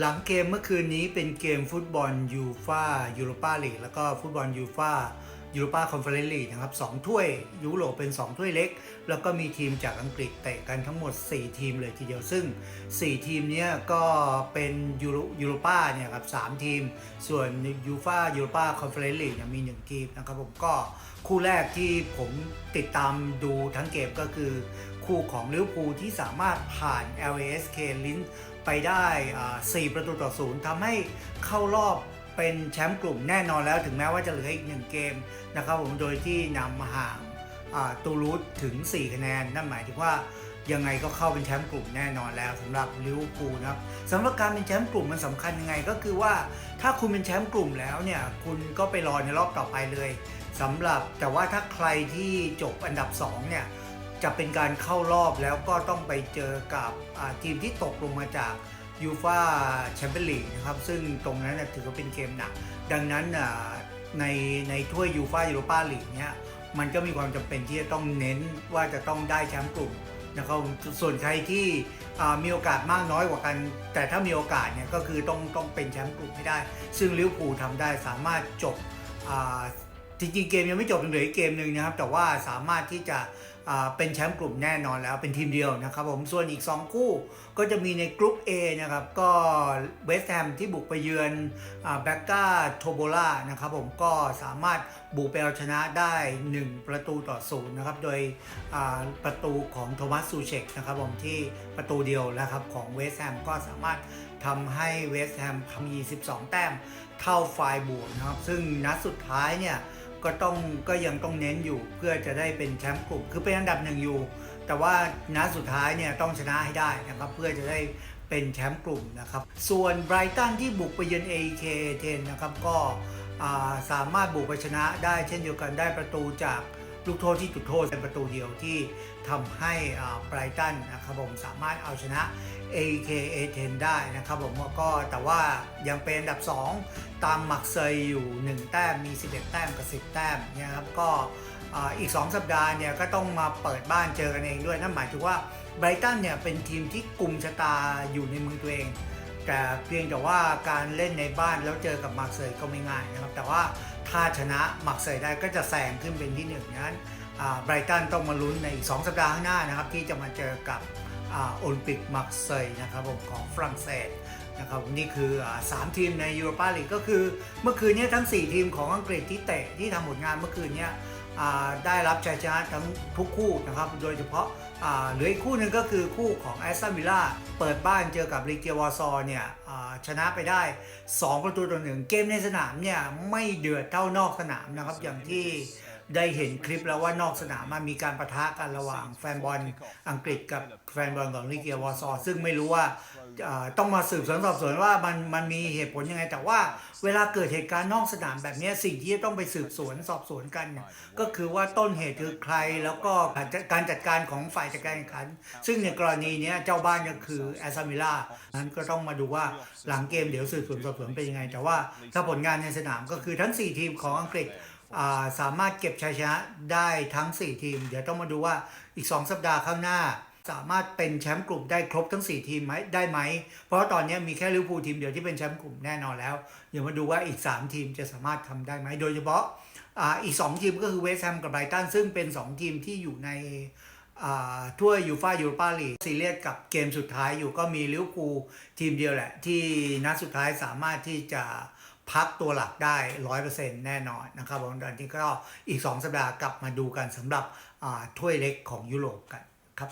หลังเกมเมื่อคืนนี้เป็นเกมฟุตบอลยูฟายูโรปาลีกแล้วก็ฟุตบอลยูฟายูโรปาคอนเฟอเรนซ์ลีกนะครับสองถ้วยยุโรปเป็น 2 ถ้วยเล็ก แล้วก็มีทีมจากอังกฤษเตะกันทั้งหมด 4 ทีมเลยทีเดียวซึ่ง 4 ทีมนี้ก็เป็นยูโรยูโรปาเนี่ยครับ3ทีม ส่วนยูฟายูโรปาคอนเฟอเรนซ์ลีกเนี่ยมี 1 ทีมนะครับผมก็คู่แรกที่ผมติดตามดูทั้งเกมก็คือ คู่ของลิเวอร์พูลที่สามารถผ่าน LASK ลิ้น ไปได้ 4 ประตูต่อศูนย์ทำให้เข้ารอบเป็นแชมป์กลุ่มแน่นอนแล้วถึงแม้ว่าจะเหลืออีกหนึ่งเกมนะครับผมโดยที่นำห่างตูรูสถึง 4 คะแนน นั่นหมายถึงว่ายังไงก็เข้าเป็นแชมป์กลุ่มแน่นอนแล้วสำหรับลิเวอร์พูลนะครับสำหรับการเป็นแชมป์กลุ่มมันสำคัญยังไง ก็คือว่าถ้าคุณเป็นแชมป์กลุ่มแล้วเนี่ยคุณก็ไปรอในรอบต่อไปเลยสำหรับแต่ว่าถ้าใครที่จบอันดับสองเนี่ย จะเป็นการเข้ารอบแล้วก็ต้องไปเจอกับทีมที่ตกลงมาจากยูฟาแชมเปี้ยนลีกนะครับซึ่งตรงนั้นถือว่าเป็นเกมหนัก ดังนั้นในในถ้วยยูฟายูโรปาลีกเนี้ยมันก็มีความจำเป็นที่จะต้องเน้นว่าจะต้องได้แชมป์กลุ่มนะครับส่วนใครที่มีโอกาสมากน้อยกว่ากัน แต่ถ้ามีโอกาสเนี่ยก็คือต้องต้องเป็นแชมป์กลุ่มให้ได้ ซึ่งลิเวอร์พูลทำได้สามารถจบจริงๆเกมยังไม่จบเหลืออีกเกมหนึ่งนะครับ แต่ว่าสามารถที่จะ เป็นแชมป์กลุ่มแน่นอนแล้วเป็นทีมเดียวนะครับผมส่วนอีก 2 คู่ก็จะมีในกลุ่ม A นะครับก็เวสต์แฮมที่บุกไปเยือนแบ็กกาโทโบล่านะครับผมก็สามารถบุกไปเอาชนะได้ 1 ประตูต่อศูนย์นะครับโดยประตูของโทมัสซูเชกนะครับผมที่ประตูเดียวนะครับของเวสต์แฮมก็สามารถทำให้เวสต์แฮมมี 12 แต้มเท่าไฟบวกนะครับซึ่งนัดสุดท้ายเนี่ย ก็ต้องก็ยังต้องเน้นอยู่เพื่อจะได้เป็นแชมป์กลุ่ม คือเป็นอันดับหนึ่งอยู่ แต่ว่านัดสุดท้ายเนี่ยต้องชนะให้ได้นะครับเพื่อจะได้เป็นแชมป์กลุ่มนะครับ ส่วนไบรตันที่บุกไปเยือน AEK เทนนะครับก็สามารถบุกไปชนะได้เช่นเดียวกันได้ประตูจาก ลูกโทษที่จุดโทษเป็นประตูเดียวที่ทำให้ไบรตันนะครับผมสามารถเอาชนะ AKA10 ได้นะครับผมก็แต่ว่ายังเป็นอันดับ 2 ตามมักเซยอยู่ 1 แต้มมี 11 แต้มกับ 10 แต้มนี่ยครับก็อีก 2 สัปดาห์เนี่ยก็ต้องมาเปิดบ้านเจอกันเองด้วยนั่นหมายถึงว่าไบรตันเนี่ยเป็นทีมที่กลุ่มชะตาอยู่ในมือตัวเอง แต่เพียงแต่ว่าการเล่นในบ้านแล้วเจอกับมาร์เซยก็ไม่ง่ายนะครับ แต่ว่า ถ้าชนะมักเซยได้ก็จะแซงขึ้นเป็นที่หนึ่งนั้นไบรตันต้องมาลุ้นในอีก 2 สัปดาห์ข้างหน้านะครับที่จะมาเจอกับโอลิมปิกมักเซยนะครับผมของฝรั่งเศสนะครับนี่คืออาสามทีมในยูโรปาลีกก็คือ เมื่อคืนนี้ทั้ง 4 ทีมของอังกฤษที่เตะที่ทำผลงานเมื่อคืนนี้อ่า ได้รับชัยชนะทั้งทุกคู่นะครับ โดยเฉพาะอ่าเหลืออีกคู่หนึ่งก็คือคู่ของแอสตันวิลล่าเปิดบ้านเจอกับลีเกียวอร์ซอเนี่ยชนะไปได้ 2 ประตูต่อหนึ่งเกมในสนามเนี่ยไม่เดือดเท่านอกสนามนะครับอย่างที่ ได้เห็นคลิปแล้วว่านอกสนามมันมีการประทะกันระหว่างแฟนบอลอังกฤษกับแฟนบอลของลิเกียวอร์ซอซึ่งไม่รู้ว่าเอ่อต้องมาสืบสวนสอบสวนว่ามันมันมีเหตุผลยังไง แต่ว่าเวลาเกิดเหตุการณ์นอกสนามแบบเนี้ยสิ่งที่จะต้องไปสืบสวนสอบสวนกันเนี่ยก็คือว่าต้นเหตุคือใครแล้วก็การจัดการจัดการของฝ่ายจัดการแข่งขัน ซึ่งในกรณีเนี้ยเจ้าบ้านก็คือแอสตันวิลล่านั้นก็ต้องมาดูว่าหลังเกมเดี๋ยวสืบสวนสอบสวนเป็นยังไง แต่ว่าถ้าผลงานในสนามก็คือทั้ง 4 ทีมของอังกฤษอ่า สามารถเก็บชัยชนะได้ทั้ง 4 ทีม เดี๋ยวต้องมาดูว่าอีก 2 สัปดาห์ข้างหน้า สามารถเป็นแชมป์กลุ่มได้ครบทั้ง 4 ทีมไหมได้ไหม เพราะตอนนี้มีแค่ลิเวอร์พูลทีมเดียวที่เป็นแชมป์กลุ่มแน่นอนแล้ว เดี๋ยวมาดูว่าอีก 3 ทีมจะสามารถทำได้ไหม โดยเฉพาะอ,าอีก 2 ทีมก็คือเวสต์แฮมกับไบรตันซึ่งเป็น 2 ทีมที่อยู่ในอ่าถ้วยยูฟ่ายูโรปาลีกซีเรียสกับเกมสุดท้ายอยู่ก็มีลิเวอร์พูลทีมเดียวแหละ ที่นัดสุดท้ายสามารถที่จะ พักตัวหลักได้100%แน่นอนนะครับผมตอนนี้ก็อีก 2 สัปดาห์กลับมาดูกันสำหรับถ้วยเล็กของยุโรปกันครับ